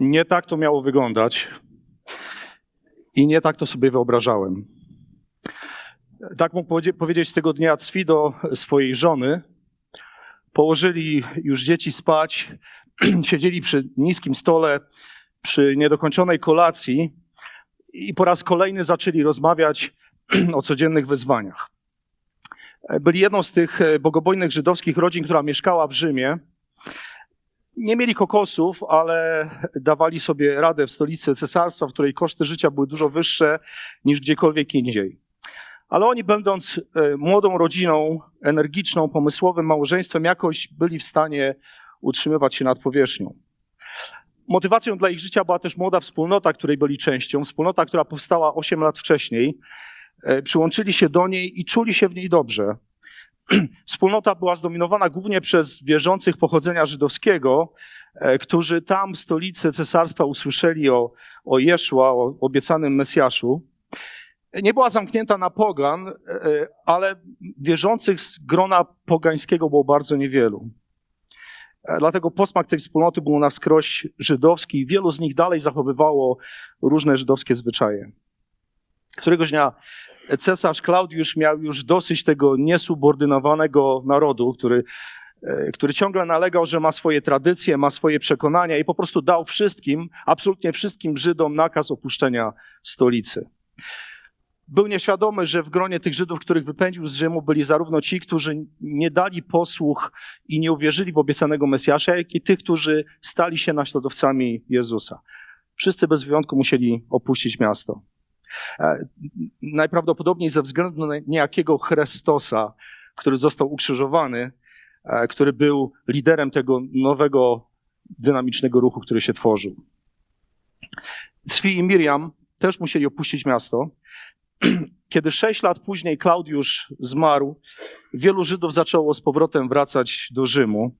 Nie tak to miało wyglądać i nie tak to sobie wyobrażałem. Tak mógł powie- powiedzieć tego dnia Cwi do swojej żony. Położyli już dzieci spać, siedzieli przy niskim stole, przy niedokończonej kolacji i po raz kolejny zaczęli rozmawiać o codziennych wyzwaniach. Byli jedną z tych e, bogobojnych żydowskich rodzin, która mieszkała w Rzymie. Nie mieli kokosów, ale dawali sobie radę w stolicy cesarstwa, w której koszty życia były dużo wyższe niż gdziekolwiek indziej. Ale oni, będąc e, młodą rodziną, energiczną, pomysłowym małżeństwem, jakoś byli w stanie utrzymywać się nad powierzchnią. Motywacją dla ich życia była też młoda wspólnota, której byli częścią, wspólnota, która powstała 8 lat wcześniej. E, Przyłączyli się do niej i czuli się w niej dobrze. Wspólnota była zdominowana głównie przez wierzących pochodzenia żydowskiego, e, którzy tam w stolicy cesarstwa usłyszeli o, o Jeszua, o obiecanym Mesjaszu. Nie była zamknięta na pogan, e, ale wierzących z grona pogańskiego było bardzo niewielu. E, Dlatego posmak tej wspólnoty był na wskroś żydowski i wielu z nich dalej zachowywało różne żydowskie zwyczaje. Któregoś dnia cesarz Klaudiusz miał już dosyć tego niesubordynowanego narodu, który, e, który ciągle nalegał, że ma swoje tradycje, ma swoje przekonania i po prostu dał wszystkim, absolutnie wszystkim Żydom nakaz opuszczenia stolicy. Był nieświadomy, że w gronie tych Żydów, których wypędził z Rzymu, byli zarówno ci, którzy nie dali posłuch i nie uwierzyli w obiecanego Mesjasza, jak i tych, którzy stali się naśladowcami Jezusa. Wszyscy bez wyjątku musieli opuścić miasto. E, Najprawdopodobniej ze względu na niejakiego Chrystosa, który został ukrzyżowany, e, który był liderem tego nowego, dynamicznego ruchu, który się tworzył. Cwi i Miriam też musieli opuścić miasto. Kiedy sześć lat później Klaudiusz zmarł, wielu Żydów zaczęło z powrotem wracać do Rzymu.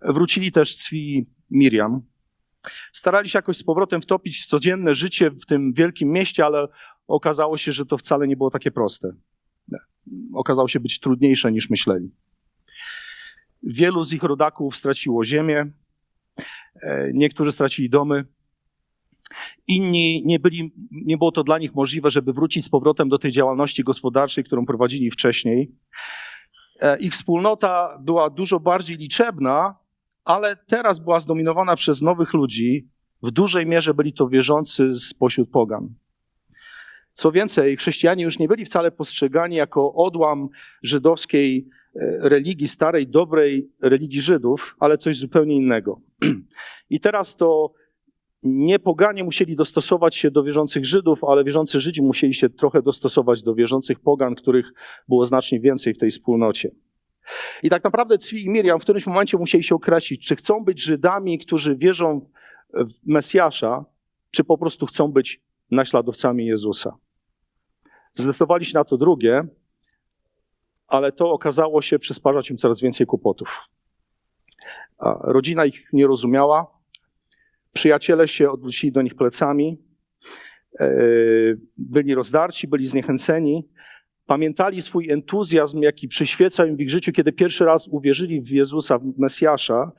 Wrócili też Cwi i Miriam. Starali się jakoś z powrotem wtopić w codzienne życie w tym wielkim mieście, ale okazało się, że to wcale nie było takie proste. Okazało się być trudniejsze niż myśleli. Wielu z ich rodaków straciło ziemię, e, niektórzy stracili domy, inni nie, byli, nie było to dla nich możliwe, żeby wrócić z powrotem do tej działalności gospodarczej, którą prowadzili wcześniej. E, Ich wspólnota była dużo bardziej liczebna, ale teraz była zdominowana przez nowych ludzi. W dużej mierze byli to wierzący spośród pogan. Co więcej, chrześcijanie już nie byli wcale postrzegani jako odłam żydowskiej e, religii, starej, dobrej religii Żydów, ale coś zupełnie innego. I teraz to nie poganie musieli dostosować się do wierzących Żydów, ale wierzący Żydzi musieli się trochę dostosować do wierzących pogan, których było znacznie więcej w tej wspólnocie. I tak naprawdę Cwi i Miriam w którymś momencie musieli się określić, czy chcą być Żydami, którzy wierzą w Mesjasza, czy po prostu chcą być naśladowcami Jezusa. Zdecydowali się na to drugie, ale to okazało się przysparzać im coraz więcej kłopotów. Rodzina ich nie rozumiała, przyjaciele się odwrócili do nich plecami, e, byli rozdarci, byli zniechęceni, pamiętali swój entuzjazm, jaki przyświecał im w ich życiu, kiedy pierwszy raz uwierzyli w Jezusa, w Mesjasza,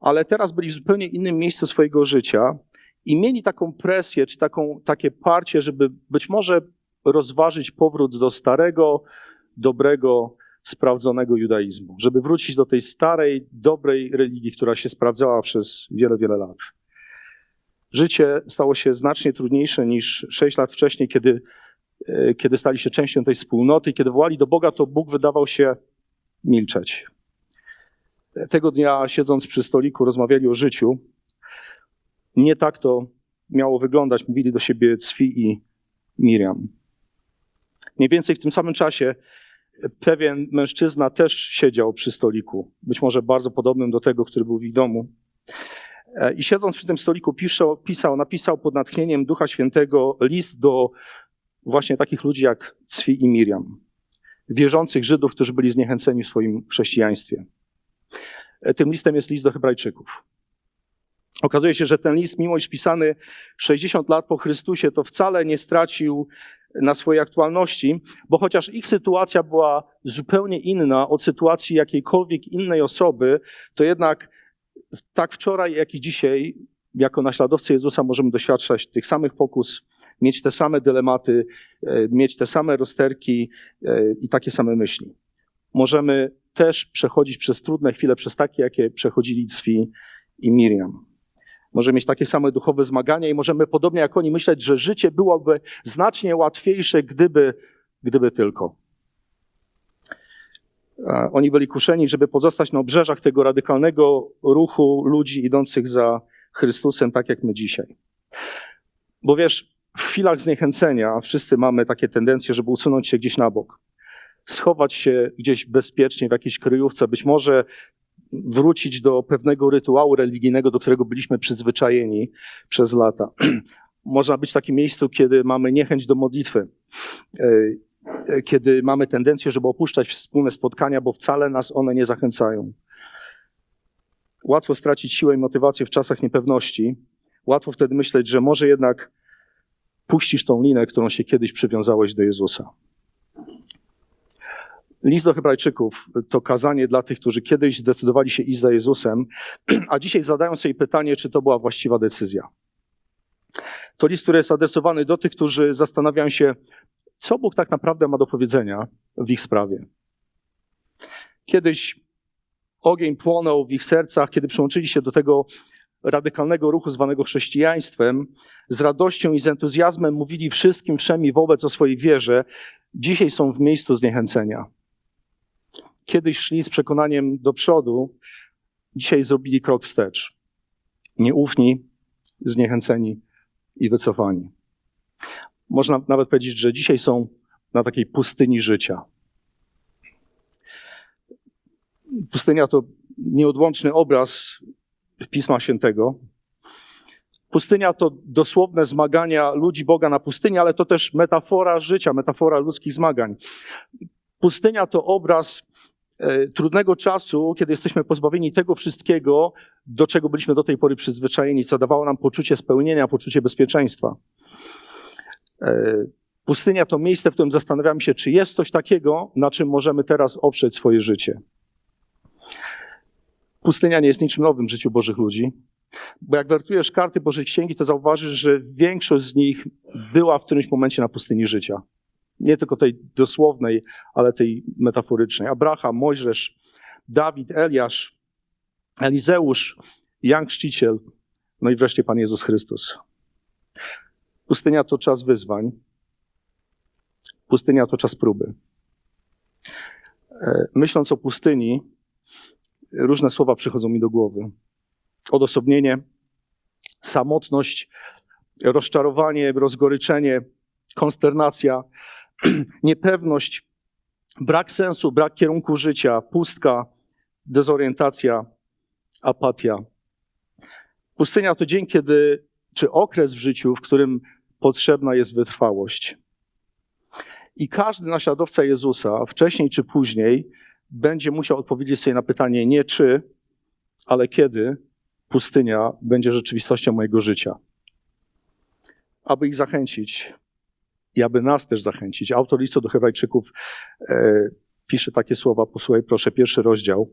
ale teraz byli w zupełnie innym miejscu swojego życia i mieli taką presję, czy taką, takie parcie, żeby być może rozważyć powrót do starego, dobrego, sprawdzonego judaizmu, żeby wrócić do tej starej, dobrej religii, która się sprawdzała przez wiele, wiele lat. Życie stało się znacznie trudniejsze niż sześć lat wcześniej, kiedy, kiedy stali się częścią tej wspólnoty. Kiedy wołali do Boga, to Bóg wydawał się milczeć. Tego dnia, siedząc przy stoliku, rozmawiali o życiu. Nie tak to miało wyglądać, mówili do siebie Cwi i Miriam. Mniej więcej w tym samym czasie pewien mężczyzna też siedział przy stoliku, być może bardzo podobnym do tego, który był w ich domu. E, I siedząc przy tym stoliku pisał, pisał, napisał pod natchnieniem Ducha Świętego list do właśnie takich ludzi jak Cwi i Miriam, wierzących Żydów, którzy byli zniechęceni w swoim chrześcijaństwie. E, Tym listem jest list do Hebrajczyków. Okazuje się, że ten list, mimo iż pisany 60 lat po Chrystusie, to wcale nie stracił na swojej aktualności, bo chociaż ich sytuacja była zupełnie inna od sytuacji jakiejkolwiek innej osoby, to jednak tak wczoraj, jak i dzisiaj jako naśladowcy Jezusa możemy doświadczać tych samych pokus, mieć te same dylematy, e, mieć te same rozterki e, i takie same myśli. Możemy też przechodzić przez trudne chwile, przez takie, jakie przechodzili Cwi i Miriam. Możemy mieć takie same duchowe zmagania i możemy podobnie jak oni myśleć, że życie byłoby znacznie łatwiejsze, gdyby, gdyby tylko. Oni byli kuszeni, żeby pozostać na obrzeżach tego radykalnego ruchu ludzi idących za Chrystusem, tak jak my dzisiaj. Bo wiesz, w chwilach zniechęcenia wszyscy mamy takie tendencje, żeby usunąć się gdzieś na bok. Schować się gdzieś bezpiecznie w jakiejś kryjówce, być może wrócić do pewnego rytuału religijnego, do którego byliśmy przyzwyczajeni przez lata. Można być w takim miejscu, kiedy mamy niechęć do modlitwy, e, kiedy mamy tendencję, żeby opuszczać wspólne spotkania, bo wcale nas one nie zachęcają. Łatwo stracić siłę i motywację w czasach niepewności. Łatwo wtedy myśleć, że może jednak puścisz tą linę, którą się kiedyś przywiązałeś do Jezusa. List do Hebrajczyków to kazanie dla tych, którzy kiedyś zdecydowali się iść za Jezusem, a dzisiaj zadają sobie pytanie, czy to była właściwa decyzja. To list, który jest adresowany do tych, którzy zastanawiają się, co Bóg tak naprawdę ma do powiedzenia w ich sprawie. Kiedyś ogień płonął w ich sercach, kiedy przyłączyli się do tego radykalnego ruchu zwanego chrześcijaństwem, z radością i z entuzjazmem mówili wszystkim wszemi wobec o swojej wierze, dzisiaj są w miejscu zniechęcenia. Kiedyś szli z przekonaniem do przodu, dzisiaj zrobili krok wstecz. Nieufni, zniechęceni i wycofani. Można nawet powiedzieć, że dzisiaj są na takiej pustyni życia. Pustynia to nieodłączny obraz Pisma Świętego. Pustynia to dosłowne zmagania ludzi Boga na pustyni, ale to też metafora życia, metafora ludzkich zmagań. Pustynia to obraz e, trudnego czasu, kiedy jesteśmy pozbawieni tego wszystkiego, do czego byliśmy do tej pory przyzwyczajeni, co dawało nam poczucie spełnienia, poczucie bezpieczeństwa. E, pustynia to miejsce, w którym zastanawiamy się, czy jest coś takiego, na czym możemy teraz oprzeć swoje życie. Pustynia nie jest niczym nowym w życiu Bożych ludzi, bo jak wertujesz karty Bożej Księgi, to zauważysz, że większość z nich była w którymś momencie na pustyni życia. Nie tylko tej dosłownej, ale tej metaforycznej. Abraham, Mojżesz, Dawid, Eliasz, Elizeusz, Jan Chrzciciel, no i wreszcie Pan Jezus Chrystus. Pustynia to czas wyzwań. Pustynia to czas próby. E, myśląc o pustyni, różne słowa przychodzą mi do głowy. Odosobnienie, samotność, rozczarowanie, rozgoryczenie, konsternacja, niepewność, brak sensu, brak kierunku życia, pustka, dezorientacja, apatia. Pustynia to dzień, kiedy, czy okres w życiu, w którym potrzebna jest wytrwałość. I każdy naśladowca Jezusa, wcześniej czy później, będzie musiał odpowiedzieć sobie na pytanie nie czy, ale kiedy pustynia będzie rzeczywistością mojego życia. Aby ich zachęcić i aby nas też zachęcić, autor listu do Hebrajczyków e, pisze takie słowa, posłuchaj proszę, pierwszy rozdział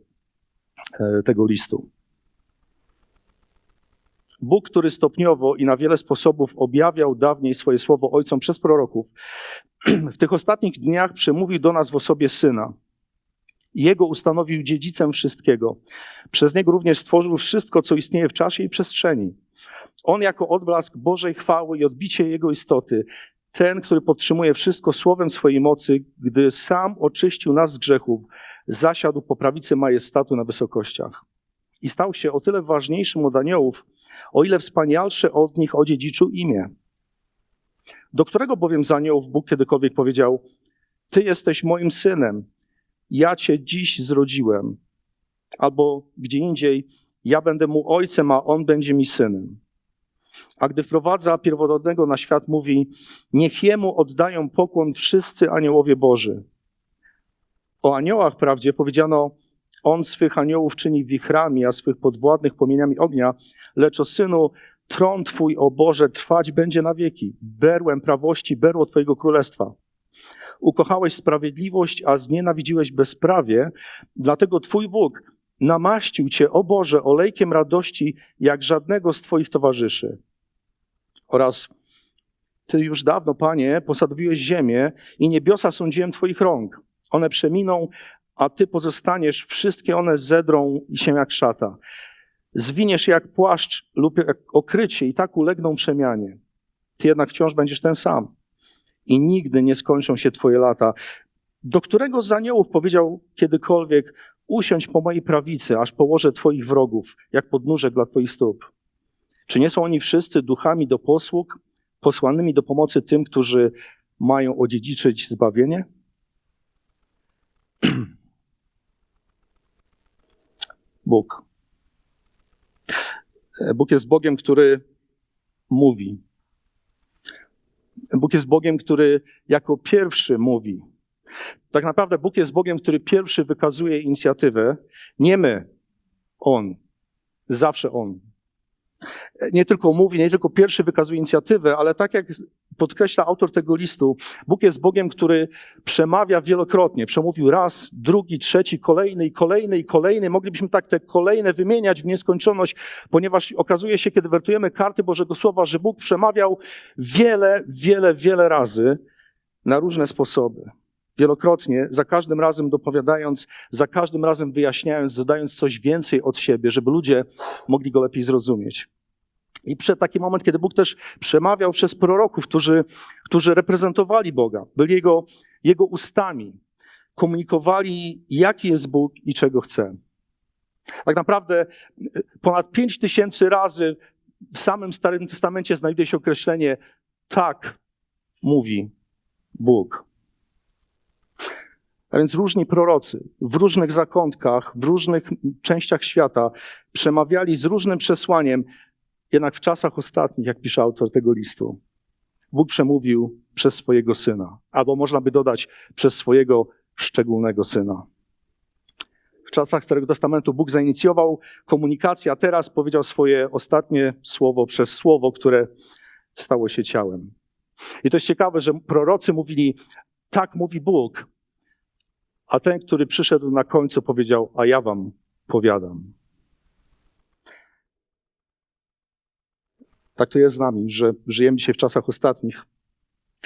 e, tego listu. Bóg, który stopniowo i na wiele sposobów objawiał dawniej swoje słowo ojcom przez proroków, w tych ostatnich dniach przemówił do nas w osobie syna – jego ustanowił dziedzicem wszystkiego. Przez Niego również stworzył wszystko, co istnieje w czasie i przestrzeni. On jako odblask Bożej chwały i odbicie Jego istoty, ten, który podtrzymuje wszystko słowem swojej mocy, gdy sam oczyścił nas z grzechów, zasiadł po prawicy majestatu na wysokościach. I stał się o tyle ważniejszym od aniołów, o ile wspanialsze od nich odziedziczył imię. Do którego bowiem z aniołów Bóg kiedykolwiek powiedział, Ty jesteś moim synem, ja cię dziś zrodziłem. Albo gdzie indziej, ja będę mu ojcem, a on będzie mi synem. A gdy wprowadza pierworodnego na świat, mówi, niech jemu oddają pokłon wszyscy aniołowie Boży. O aniołach wprawdzie powiedziano, on swych aniołów czyni wichrami, a swych podwładnych płomieniami ognia, lecz o synu, tron twój, o Boże, trwać będzie na wieki. Berłem prawości, berło twojego królestwa. Ukochałeś sprawiedliwość, a znienawidziłeś bezprawie, dlatego Twój Bóg namaścił Cię, o Boże, olejkiem radości, jak żadnego z Twoich towarzyszy. Oraz Ty już dawno, Panie, posadowiłeś ziemię i niebiosa są dziełem Twoich rąk. One przeminą, a Ty pozostaniesz, wszystkie one zedrą się jak szata. Zwiniesz jak płaszcz lub jak okrycie i tak ulegną przemianie. Ty jednak wciąż będziesz ten sam. I nigdy nie skończą się Twoje lata. Do którego z aniołów powiedział kiedykolwiek, usiądź po mojej prawicy, aż położę Twoich wrogów, jak podnóżek dla Twoich stóp? Czy nie są oni wszyscy duchami do posług, posłanymi do pomocy tym, którzy mają odziedziczyć zbawienie? Bóg. Bóg jest Bogiem, który mówi. Bóg jest Bogiem, który jako pierwszy mówi. Tak naprawdę Bóg jest Bogiem, który pierwszy wykazuje inicjatywę. Nie my, On. Zawsze On. Nie tylko mówi, nie tylko pierwszy wykazuje inicjatywę, ale tak jak podkreśla autor tego listu, Bóg jest Bogiem, który przemawia wielokrotnie. Przemówił raz, drugi, trzeci, kolejny i kolejny i kolejny. Moglibyśmy tak te kolejne wymieniać w nieskończoność, ponieważ okazuje się, kiedy wertujemy karty Bożego Słowa, że Bóg przemawiał wiele, wiele, wiele razy na różne sposoby. Wielokrotnie, za każdym razem dopowiadając, za każdym razem wyjaśniając, dodając coś więcej od siebie, żeby ludzie mogli go lepiej zrozumieć. I przed taki moment, kiedy Bóg też przemawiał przez proroków, którzy, którzy reprezentowali Boga, byli Jego, Jego ustami, komunikowali, jaki jest Bóg i czego chce. Tak naprawdę ponad pięć tysięcy razy w samym Starym Testamencie znajduje się określenie tak mówi Bóg. A więc różni prorocy w różnych zakątkach, w różnych częściach świata przemawiali z różnym przesłaniem, jednak w czasach ostatnich, jak pisze autor tego listu, Bóg przemówił przez swojego syna, albo można by dodać przez swojego szczególnego syna. W czasach Starego Testamentu Bóg zainicjował komunikację, a teraz powiedział swoje ostatnie słowo przez słowo, które stało się ciałem. I to jest ciekawe, że prorocy mówili, tak mówi Bóg, a ten, który przyszedł na końcu, powiedział, a ja wam powiadam. Tak to jest z nami, że żyjemy dzisiaj w czasach ostatnich.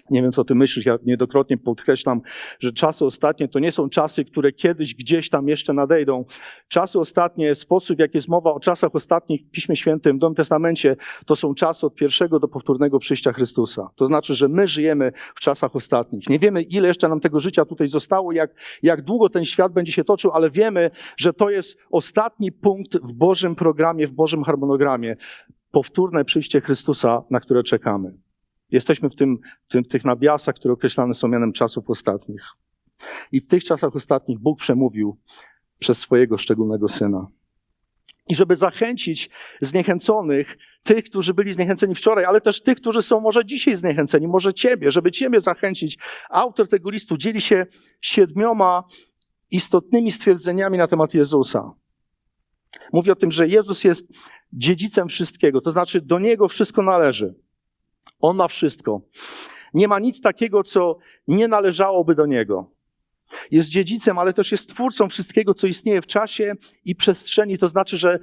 Nie wiem, co ty myślisz, ja niedokrotnie podkreślam, że czasy ostatnie to nie są czasy, które kiedyś gdzieś tam jeszcze nadejdą. Czasy ostatnie, sposób, w jaki jest mowa o czasach ostatnich w Piśmie Świętym, w Nowym Testamencie, to są czasy od pierwszego do powtórnego przyjścia Chrystusa. To znaczy, że my żyjemy w czasach ostatnich. Nie wiemy, ile jeszcze nam tego życia tutaj zostało, jak, jak długo ten świat będzie się toczył, ale wiemy, że to jest ostatni punkt w Bożym programie, w Bożym harmonogramie. Powtórne przyjście Chrystusa, na które czekamy. Jesteśmy w, tym, w tym, tych nawiasach, które określane są mianem czasów ostatnich. I w tych czasach ostatnich Bóg przemówił przez swojego szczególnego syna. I żeby zachęcić zniechęconych, tych, którzy byli zniechęceni wczoraj, ale też tych, którzy są może dzisiaj zniechęceni, może ciebie, żeby ciebie zachęcić, autor tego listu dzieli się siedmioma istotnymi stwierdzeniami na temat Jezusa. Mówi o tym, że Jezus jest dziedzicem wszystkiego, to znaczy do Niego wszystko należy. On ma wszystko. Nie ma nic takiego, co nie należałoby do Niego. Jest dziedzicem, ale też jest twórcą wszystkiego, co istnieje w czasie i przestrzeni. To znaczy, że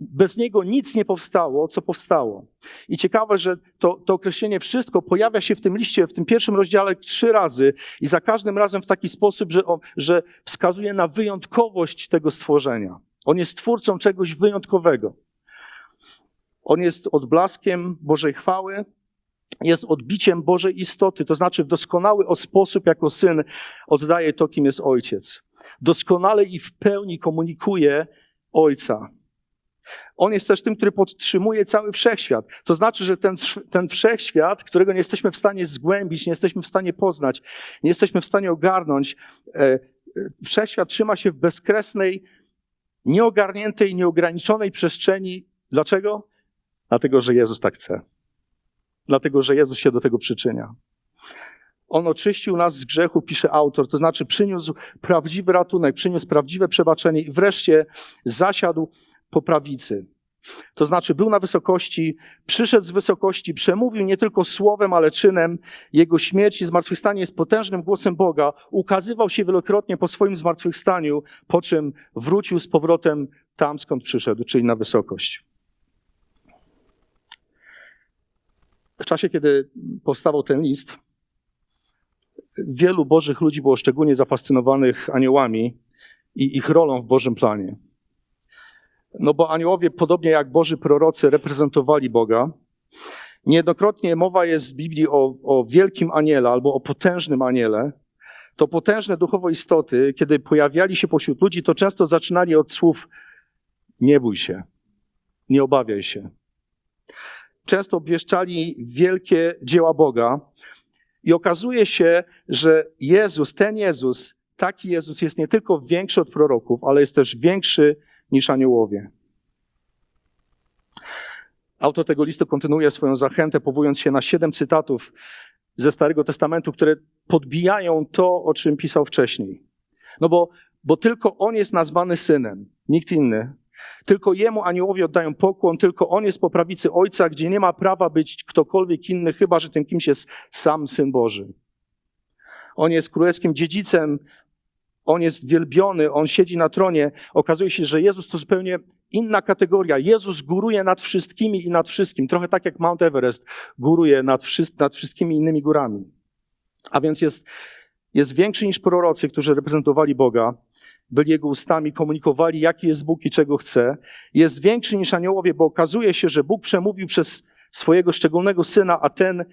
bez Niego nic nie powstało, co powstało. I ciekawe, że to, to określenie wszystko pojawia się w tym liście, w tym pierwszym rozdziale trzy razy i za każdym razem w taki sposób, że, że wskazuje na wyjątkowość tego stworzenia. On jest twórcą czegoś wyjątkowego. On jest odblaskiem Bożej chwały, jest odbiciem Bożej istoty, to znaczy w doskonały sposób jako syn oddaje to, kim jest ojciec. Doskonale i w pełni komunikuje ojca. On jest też tym, który podtrzymuje cały wszechświat. To znaczy, że ten, ten wszechświat, którego nie jesteśmy w stanie zgłębić, nie jesteśmy w stanie poznać, nie jesteśmy w stanie ogarnąć, e, e, wszechświat trzyma się w bezkresnej, nieogarniętej, nieograniczonej przestrzeni. Dlaczego? Dlatego, że Jezus tak chce dlatego że Jezus się do tego przyczynia. On oczyścił nas z grzechu, pisze autor, to znaczy przyniósł prawdziwy ratunek, przyniósł prawdziwe przebaczenie i wreszcie zasiadł po prawicy. To znaczy był na wysokości, przyszedł z wysokości, przemówił nie tylko słowem, ale czynem. Jego śmierć i zmartwychwstanie jest potężnym głosem Boga. Ukazywał się wielokrotnie po swoim zmartwychwstaniu, po czym wrócił z powrotem tam, skąd przyszedł, czyli na wysokość. W czasie, kiedy powstawał ten list, wielu bożych ludzi było szczególnie zafascynowanych aniołami i ich rolą w Bożym planie. No bo aniołowie, podobnie jak Boży prorocy, reprezentowali Boga. Niejednokrotnie mowa jest w Biblii o, o wielkim aniele albo o potężnym aniele. To potężne duchowo istoty, kiedy pojawiali się pośród ludzi, to często zaczynali od słów nie bój się, nie obawiaj się. Często obwieszczali wielkie dzieła Boga i okazuje się, że Jezus, ten Jezus, taki Jezus jest nie tylko większy od proroków, ale jest też większy niż aniołowie. Autor tego listu kontynuuje swoją zachętę, powołując się na siedem cytatów ze Starego Testamentu, które podbijają to, o czym pisał wcześniej. No bo, bo tylko on jest nazwany synem, nikt inny. Tylko jemu aniołowie oddają pokłon, tylko on jest po prawicy ojca, gdzie nie ma prawa być ktokolwiek inny, chyba że tym kimś jest sam syn Boży. On jest królewskim dziedzicem, on jest wielbiony, on siedzi na tronie. Okazuje się, że Jezus to zupełnie inna kategoria. Jezus góruje nad wszystkimi i nad wszystkim. Trochę tak jak Mount Everest góruje nad, nad wszystkimi innymi górami. A więc jest, jest większy niż prorocy, którzy reprezentowali Boga. Byli Jego ustami, komunikowali, jaki jest Bóg i czego chce. Jest większy niż aniołowie, bo okazuje się, że Bóg przemówił przez swojego szczególnego syna, a ten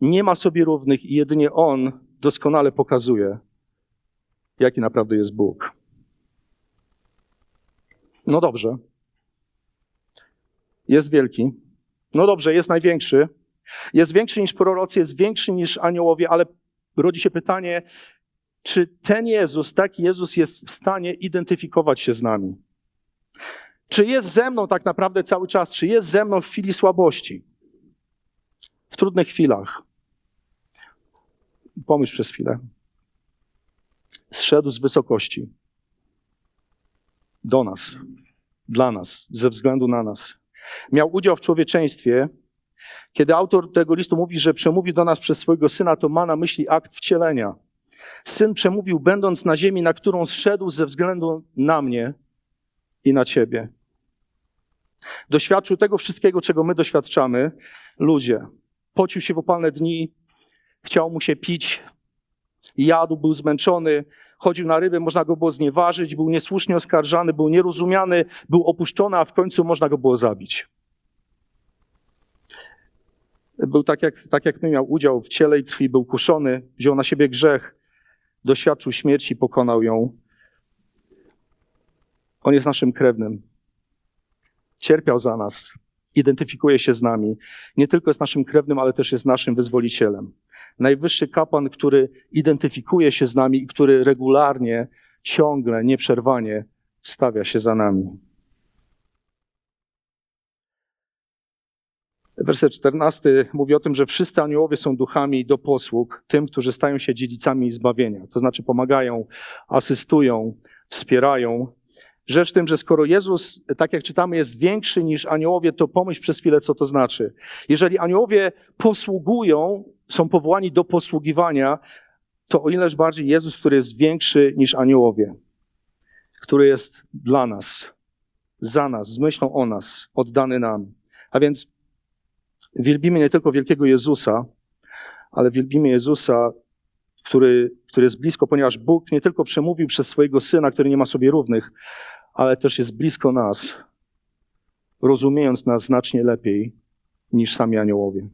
nie ma sobie równych i jedynie on doskonale pokazuje, jaki naprawdę jest Bóg. No dobrze. Jest wielki. No dobrze, jest największy. Jest większy niż prorocy, jest większy niż aniołowie, ale rodzi się pytanie, czy ten Jezus, taki Jezus jest w stanie identyfikować się z nami? Czy jest ze mną tak naprawdę cały czas? Czy jest ze mną w chwili słabości? W trudnych chwilach? Pomyśl przez chwilę zszedł z wysokości do nas, dla nas, ze względu na nas. Miał udział w człowieczeństwie. Kiedy autor tego listu mówi, że przemówił do nas przez swojego syna, to ma na myśli akt wcielenia. Syn przemówił, będąc na ziemi, na którą zszedł ze względu na mnie i na ciebie. Doświadczył tego wszystkiego, czego my doświadczamy, ludzie. Pocił się w opalne dni, chciał mu się pić, jadł, był zmęczony, chodził na ryby, można go było znieważyć, był niesłusznie oskarżany, był nierozumiany, był opuszczony, a w końcu można go było zabić. Był tak jak, tak jak my, miał udział w ciele i krwi, był kuszony, wziął na siebie grzech, doświadczył śmierci, pokonał ją. On jest naszym krewnym. Cierpiał za nas, identyfikuje się z nami. Nie tylko jest naszym krewnym, ale też jest naszym wyzwolicielem najwyższy kapłan, który identyfikuje się z nami i który regularnie, ciągle, nieprzerwanie wstawia się za nami. Werset 14 mówi o tym, że wszyscy aniołowie są duchami do posług tym, którzy stają się dziedzicami zbawienia. To znaczy pomagają, asystują, wspierają. Rzecz w tym, że skoro Jezus, tak jak czytamy, jest większy niż aniołowie, to pomyśl przez chwilę, co to znaczy. Jeżeli aniołowie posługują, są powołani do posługiwania, to o ileż bardziej Jezus, który jest większy niż aniołowie, który jest dla nas, za nas, z myślą o nas, oddany nam. A więc wielbimy nie tylko wielkiego Jezusa, ale wielbimy Jezusa, który, który jest blisko, ponieważ Bóg nie tylko przemówił przez swojego Syna, który nie ma sobie równych, ale też jest blisko nas, rozumiejąc nas znacznie lepiej niż sami aniołowie.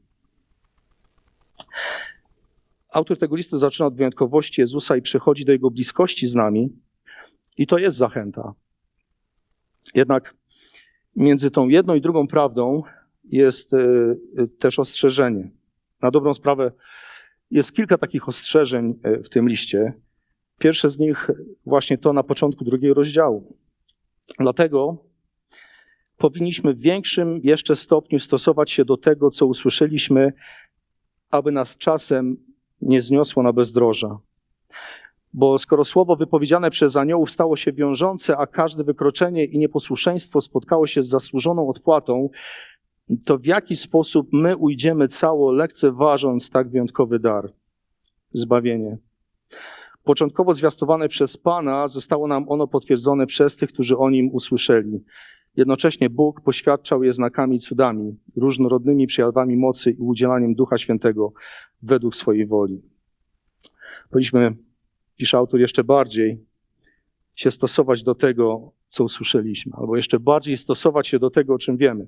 Autor tego listu zaczyna od wyjątkowości Jezusa i przechodzi do jego bliskości z nami, i to jest zachęta. Jednak między tą jedną i drugą prawdą jest e, też ostrzeżenie. Na dobrą sprawę jest kilka takich ostrzeżeń e, w tym liście. Pierwsze z nich właśnie to na początku drugiego rozdziału. Dlatego powinniśmy w większym jeszcze stopniu stosować się do tego, co usłyszeliśmy aby nas czasem nie zniosło na bezdroża. Bo skoro słowo wypowiedziane przez aniołów stało się wiążące, a każde wykroczenie i nieposłuszeństwo spotkało się z zasłużoną odpłatą, to w jaki sposób my ujdziemy cało lekceważąc tak wyjątkowy dar? Zbawienie. Początkowo zwiastowane przez Pana, zostało nam ono potwierdzone przez tych, którzy o nim usłyszeli. Jednocześnie Bóg poświadczał je znakami i cudami, różnorodnymi przejawami mocy i udzielaniem Ducha Świętego według swojej woli. Powinniśmy, pisze autor, jeszcze bardziej się stosować do tego, co usłyszeliśmy, albo jeszcze bardziej stosować się do tego, o czym wiemy.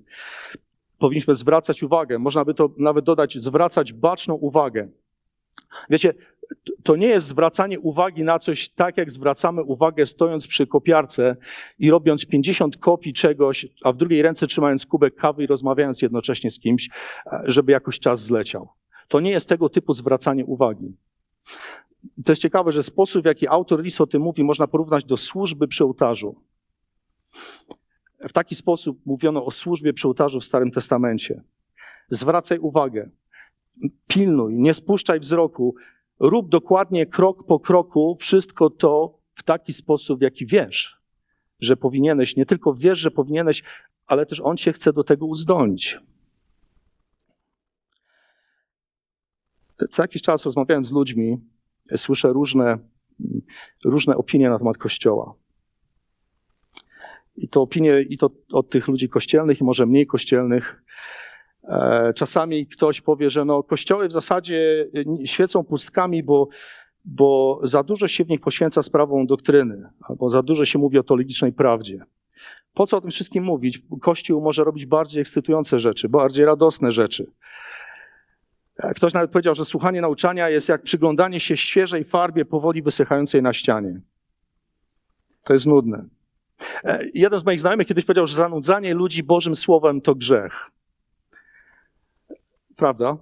Powinniśmy zwracać uwagę, można by to nawet dodać, zwracać baczną uwagę. Wiecie, to nie jest zwracanie uwagi na coś tak, jak zwracamy uwagę stojąc przy kopiarce i robiąc 50 kopii czegoś, a w drugiej ręce trzymając kubek kawy i rozmawiając jednocześnie z kimś, żeby jakoś czas zleciał. To nie jest tego typu zwracanie uwagi. To jest ciekawe, że sposób, w jaki autor listu o tym mówi, można porównać do służby przy ołtarzu. W taki sposób mówiono o służbie przy ołtarzu w Starym Testamencie. Zwracaj uwagę, pilnuj, nie spuszczaj wzroku, rób dokładnie krok po kroku wszystko to w taki sposób, w jaki wiesz, że powinieneś. Nie tylko wiesz, że powinieneś, ale też On cię chce do tego uzdolnić. Co jakiś czas rozmawiając z ludźmi, słyszę różne, różne opinie na temat Kościoła. I to opinie i to od tych ludzi kościelnych i może mniej kościelnych. E, czasami ktoś powie, że no, kościoły w zasadzie świecą pustkami, bo, bo za dużo się w nich poświęca sprawą doktryny, albo za dużo się mówi o teologicznej prawdzie. Po co o tym wszystkim mówić? Kościół może robić bardziej ekscytujące rzeczy, bardziej radosne rzeczy. E, ktoś nawet powiedział, że słuchanie nauczania jest jak przyglądanie się świeżej farbie powoli wysychającej na ścianie. To jest nudne. E, jeden z moich znajomych kiedyś powiedział, że zanudzanie ludzi Bożym Słowem to grzech. Prawda?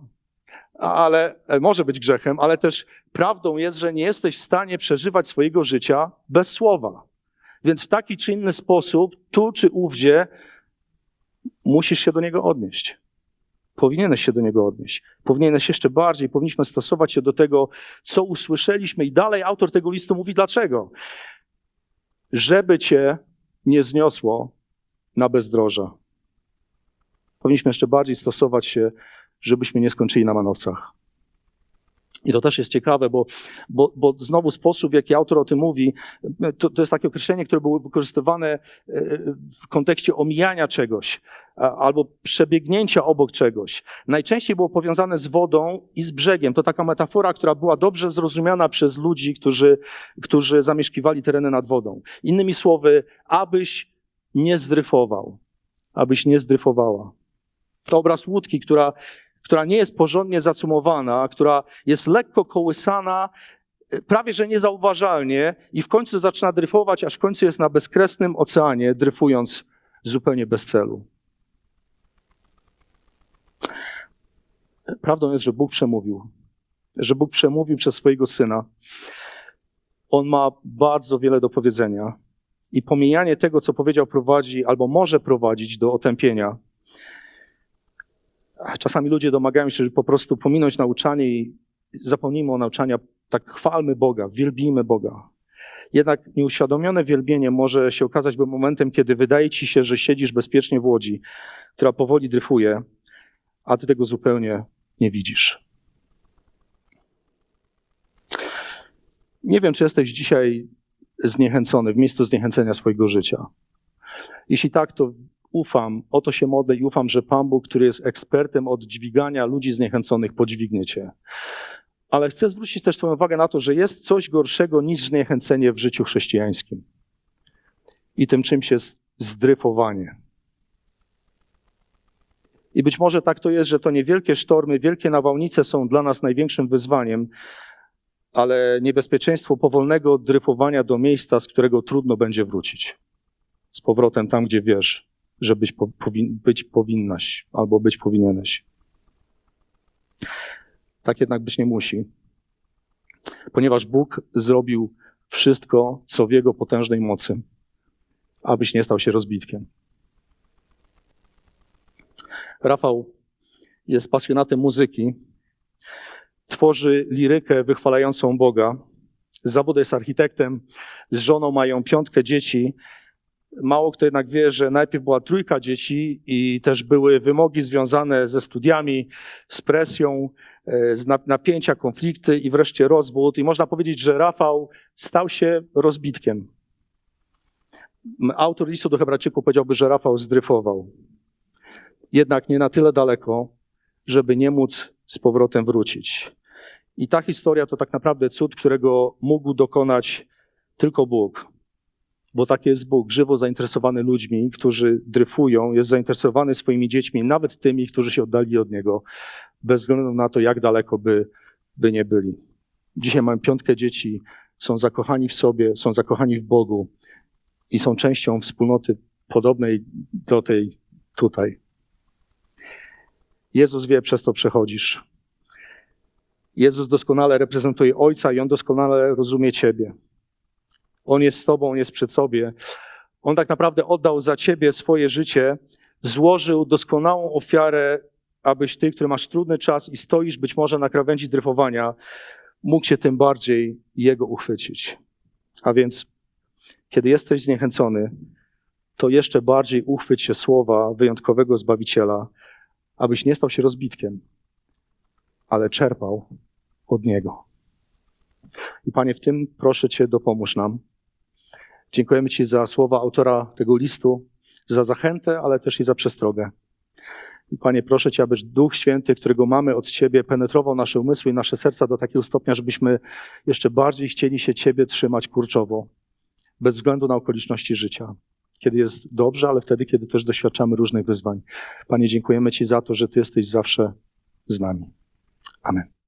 Ale e, może być grzechem, ale też prawdą jest, że nie jesteś w stanie przeżywać swojego życia bez słowa. Więc w taki czy inny sposób, tu czy ówdzie, musisz się do niego odnieść. Powinieneś się do niego odnieść. Powinieneś jeszcze bardziej, powinniśmy stosować się do tego, co usłyszeliśmy. I dalej autor tego listu mówi dlaczego. Żeby cię nie zniosło na bezdroża. Powinniśmy jeszcze bardziej stosować się, żebyśmy nie skończyli na manowcach. I to też jest ciekawe, bo, bo, bo znowu sposób, w jaki autor o tym mówi, to, to jest takie określenie, które było wykorzystywane e, w kontekście omijania czegoś albo przebiegnięcia obok czegoś. Najczęściej było powiązane z wodą i z brzegiem. To taka metafora, która była dobrze zrozumiana przez ludzi, którzy, którzy zamieszkiwali tereny nad wodą. Innymi słowy, abyś nie zdryfował, abyś nie zdryfowała. To obraz łódki, która która nie jest porządnie zacumowana, która jest lekko kołysana, e, prawie że niezauważalnie i w końcu zaczyna dryfować, aż w końcu jest na bezkresnym oceanie, dryfując zupełnie bez celu. Prawdą jest, że Bóg przemówił, że Bóg przemówił przez swojego syna. On ma bardzo wiele do powiedzenia i pomijanie tego, co powiedział, prowadzi albo może prowadzić do otępienia czasami ludzie domagają się, żeby po prostu pominąć nauczanie i zapomnijmy o nauczania, tak chwalmy Boga, wielbijmy Boga. Jednak nieuświadomione wielbienie może się okazać momentem, kiedy wydaje ci się, że siedzisz bezpiecznie w łodzi, która powoli dryfuje, a ty tego zupełnie nie widzisz. Nie wiem, czy jesteś dzisiaj zniechęcony, w miejscu zniechęcenia swojego życia. Jeśli tak, to ufam, o to się modlę i ufam, że Pan Bóg, który jest ekspertem od dźwigania ludzi zniechęconych, podźwignie cię. Ale chcę zwrócić też Twoją uwagę na to, że jest coś gorszego niż zniechęcenie w życiu chrześcijańskim. I tym czymś jest zdryfowanie. I być może tak to jest, że to niewielkie sztormy, wielkie nawałnice są dla nas największym wyzwaniem, ale niebezpieczeństwo powolnego dryfowania do miejsca, z którego trudno będzie wrócić. Z powrotem tam, gdzie wiesz, że być, powin, być powinnaś albo być powinieneś. Tak jednak być nie musi, ponieważ Bóg zrobił wszystko, co w Jego potężnej mocy, abyś nie stał się rozbitkiem. Rafał jest pasjonatem muzyki, tworzy lirykę wychwalającą Boga z jest architektem, z żoną mają piątkę dzieci. Mało kto jednak wie, że najpierw była trójka dzieci i też były wymogi związane ze studiami, z presją, e, z nap- napięcia, konflikty i wreszcie rozwód. I można powiedzieć, że Rafał stał się rozbitkiem. Autor listu do Hebrajczyków powiedziałby, że Rafał zdryfował. Jednak nie na tyle daleko, żeby nie móc z powrotem wrócić. I ta historia to tak naprawdę cud, którego mógł dokonać tylko Bóg. Bo tak jest Bóg, żywo zainteresowany ludźmi, którzy dryfują, jest zainteresowany swoimi dziećmi, nawet tymi, którzy się oddali od Niego, bez względu na to, jak daleko by, by nie byli. Dzisiaj mam piątkę dzieci, są zakochani w sobie, są zakochani w Bogu i są częścią wspólnoty podobnej do tej tutaj. Jezus wie, przez to przechodzisz. Jezus doskonale reprezentuje Ojca i On doskonale rozumie Ciebie. On jest z Tobą, On jest przy Tobie. On tak naprawdę oddał za Ciebie swoje życie, złożył doskonałą ofiarę, abyś Ty, który masz trudny czas i stoisz być może na krawędzi dryfowania, mógł się tym bardziej Jego uchwycić. A więc, kiedy jesteś zniechęcony, to jeszcze bardziej uchwyć się słowa wyjątkowego Zbawiciela, abyś nie stał się rozbitkiem, ale czerpał od Niego. I Panie, w tym proszę Cię, dopomóż nam. Dziękujemy Ci za słowa autora tego listu, za zachętę, ale też i za przestrogę. Panie, proszę Cię, abyś Duch Święty, którego mamy od Ciebie, penetrował nasze umysły i nasze serca do takiego stopnia, żebyśmy jeszcze bardziej chcieli się Ciebie trzymać kurczowo, bez względu na okoliczności życia. Kiedy jest dobrze, ale wtedy, kiedy też doświadczamy różnych wyzwań. Panie, dziękujemy Ci za to, że Ty jesteś zawsze z nami. Amen.